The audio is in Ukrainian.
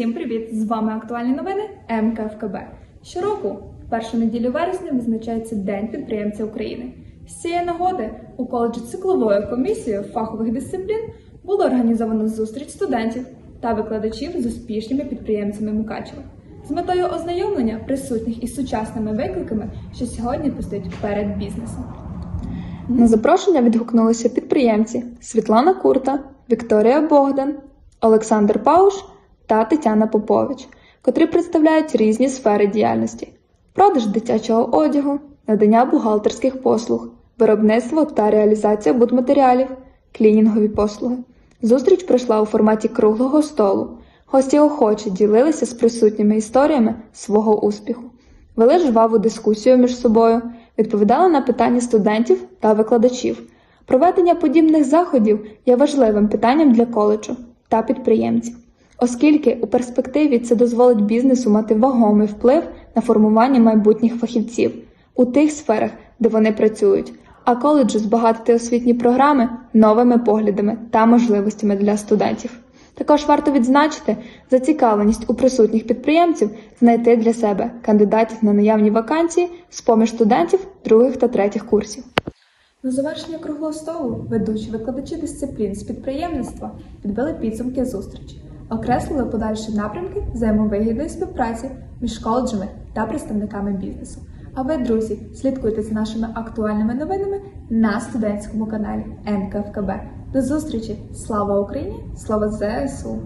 Всім привіт! З вами актуальні новини МКФКБ. Щороку, в першу неділю вересня, визначається День підприємця України. З цієї нагоди у коледжі цикловою комісією фахових дисциплін було організовано зустріч студентів та викладачів з успішними підприємцями Мукачева з метою ознайомлення присутніх із сучасними викликами, що сьогодні постають перед бізнесом. На запрошення відгукнулися підприємці Світлана Курта, Вікторія Богдан, Олександр Пауш та Тетяна Попович, котрі представляють різні сфери діяльності: продаж дитячого одягу, надання бухгалтерських послуг, виробництво та реалізація будматеріалів, клінінгові послуги. Зустріч пройшла у форматі круглого столу. Гості охоче ділилися з присутніми історіями свого успіху, вели жваву дискусію між собою, відповідали на питання студентів та викладачів. Проведення подібних заходів є важливим питанням для коледжу та підприємців, оскільки у перспективі це дозволить бізнесу мати вагомий вплив на формування майбутніх фахівців у тих сферах, де вони працюють, а коледжу збагатити освітні програми новими поглядами та можливостями для студентів. Також варто відзначити зацікавленість у присутніх підприємців знайти для себе кандидатів на наявні вакансії з поміж студентів других та третіх курсів. На завершення круглого столу ведучі викладачі дисциплін з підприємництва підбили підсумки зустрічі, окреслили подальші напрямки взаємовигідної співпраці між коледжами та представниками бізнесу. А ви, друзі, слідкуйте за нашими актуальними новинами на студентському каналі НКФКБ. До зустрічі! Слава Україні! Слава ЗСУ!